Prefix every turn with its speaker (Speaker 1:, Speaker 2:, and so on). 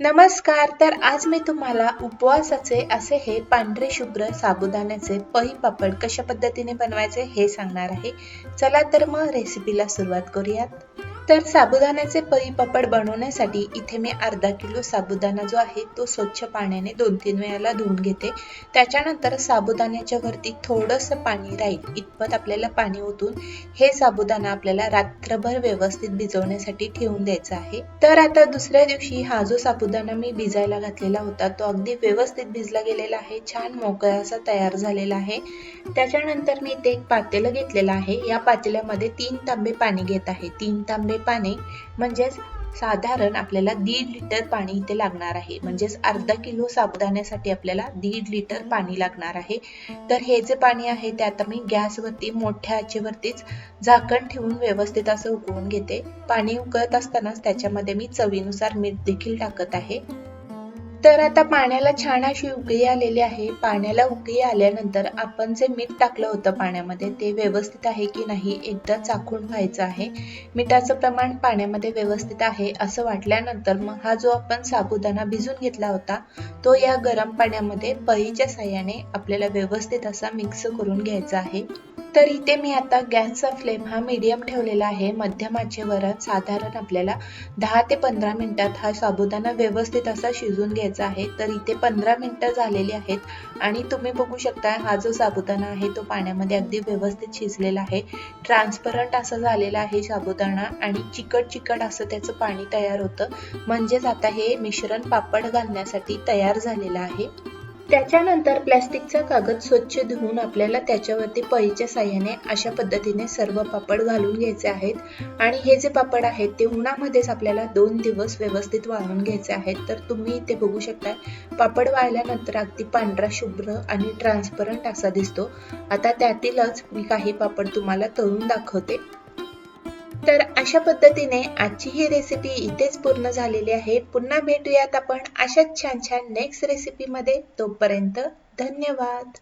Speaker 1: नमस्कार तर आज मी तुम्हाला उपवासाचे असे हे पांढरे शुभ्र साबुदाण्याचे पही पापड कशा पद्धतीने बनवायचे हे सांगणार आहे. चला तर मग रेसिपीला सुरुवात करूयात. तर साबुदाण्याचे पही पापड बनवण्यासाठी इथे मी अर्धा किलो साबुदाणा जो आहे तो स्वच्छ पाण्याने दोन तीन वेळाला धुवून घेते. त्याच्यानंतर साबुदाण्याच्या वरती थोडंसं पाणी राहील इतपत आपल्याला पाणी ओतून हे साबुदाणा आपल्याला रात्रभर व्यवस्थित भिजवण्यासाठी ठेवून द्यायचा आहे. तर आता दुसऱ्या दिवशी हा जो साबुदाणा मी भिजायला घातलेला होता तो अगदी व्यवस्थित भिजला गेलेला आहे छान मोकळा असा तयार झालेला आहे. त्याच्यानंतर मी इथे एक पातेलं घेतलेलं आहे. या पातेल्यामध्ये तीन तांबे पाणी घेत आहे. तीन तांबे पाणी म्हणजेच साधारण आपल्याला दीड लिटर पाणी इथे लागणार आहे. म्हणजेच अर्धा किलो साबुदाण्यासाठी आपल्याला दीड लिटर पाणी लागणार आहे. तर हे जे पाणी आहे ते आता मी गॅसवरती मोठ्या आचेवरतीच झाकण ठेवून व्यवस्थित असं उकळून घेते. पाणी उकळत असतानाच त्याच्यामध्ये मी चवीनुसार मीठ देखील टाकत आहे. तर आता पाण्याला छान अशी उकळी आलेली आहे. पाण्याला उकळी आल्यानंतर आपण जे मीठ टाकलं होतं पाण्यामध्ये ते व्यवस्थित आहे की नाही एकदा चाखून व्हायचं आहे. मिठाचं प्रमाण पाण्यामध्ये व्यवस्थित आहे असं वाटल्यानंतर मग हा जो आपण साबुदाणा भिजून घेतला होता तो या गरम पाण्यामध्ये पळीच्या साह्याने आपल्याला व्यवस्थित असा मिक्स करून घ्यायचा आहे. तर इथे मी आता गॅसचा फ्लेम हा मीडियम ठेवलेला आहे. मध्यम आचेवर साधारण आपल्याला दहा ते पंधरा मिनिटात हा साबुदाणा व्यवस्थित असा शिजून घ्यायचा आहे तर इथे पंधरा मिनिटं झालेली आहेत. आणि तुम्ही बघू शकता हा जो साबुदाणा आहे तो पाण्यामध्ये अगदी व्यवस्थित शिजलेला आहे. ट्रान्सपरंट असं झालेला आहे साबुदाणा आणि चिकट चिकट असं त्याचं पाणी तयार होतं. म्हणजेच आता हे मिश्रण पापड घालण्यासाठी तयार झालेलं आहे. त्याच्यानंतर प्लॅस्टिकचा कागद स्वच्छ धुवून आपल्याला त्याच्यावरती पळीच्या साह्याने अशा पद्धतीने सर्व पापड घालून घ्यायचे आहेत. आणि हे जे पापड आहेत ते उन्हामध्येच आपल्याला दोन दिवस व्यवस्थित वाळून घ्यायचे आहेत. तर तुम्ही इथे बघू शकता पापड वाळल्यानंतर अगदी पांढरा शुभ्र आणि ट्रान्सपरंट असा दिसतो. आता त्यातीलच मी काही पापड तुम्हाला तळून दाखवते. तर अशा पद्धतीने आजची ही रेसिपी इथेच पूर्ण झालेली आहे. पुन्हा भेटूयात आपण अशाच छान छान नेक्स्ट रेसिपीमध्ये तोपर्यंत धन्यवाद.